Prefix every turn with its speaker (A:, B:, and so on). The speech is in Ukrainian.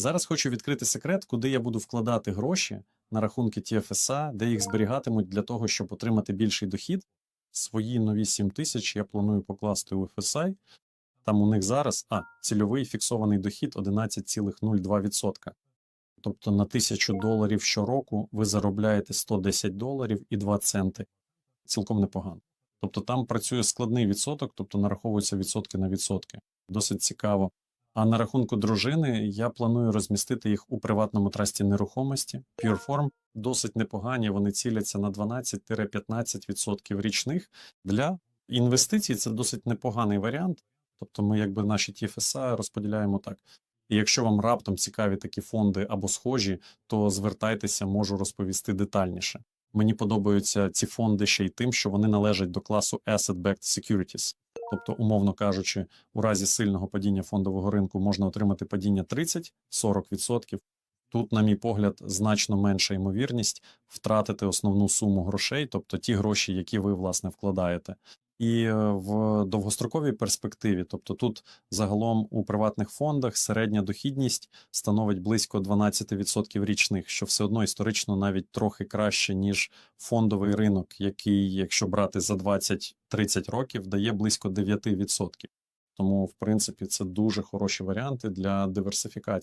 A: Зараз хочу відкрити секрет, куди я буду вкладати гроші на рахунки TFSA, де їх зберігатимуть для того, щоб отримати більший дохід. Свої нові 7 тисяч я планую покласти у FSI. Там у них зараз а, цільовий фіксований дохід 11,02%. Тобто на 1000 доларів щороку ви заробляєте 110 доларів і 2 центи. Цілком непогано. Тобто там працює складний відсоток, тобто нараховуються відсотки на відсотки. Досить цікаво. А на рахунку дружини я планую розмістити їх у приватному трасті нерухомості. Pureform досить непогані. Вони ціляться на 12-15% річних. Для інвестицій це досить непоганий варіант. Тобто, ми якби наші TFSA розподіляємо так. І якщо вам раптом цікаві такі фонди або схожі, то звертайтеся, можу розповісти детальніше. Мені подобаються ці фонди ще й тим, що вони належать до класу Asset-Backed Securities. Тобто, умовно кажучи, у разі сильного падіння фондового ринку можна отримати падіння 30-40%. Тут, на мій погляд, значно менша ймовірність втратити основну суму грошей, тобто ті гроші, які ви власне вкладаєте. І е, в довгостроковій перспективі, тобто тут загалом у приватних фондах середня дохідність становить близько 12% річних, що все одно історично навіть трохи краще, ніж фондовий ринок, який, якщо брати за 20-30 років, дає близько 9%. Тому, в принципі, це дуже хороші варіанти для диверсифікації.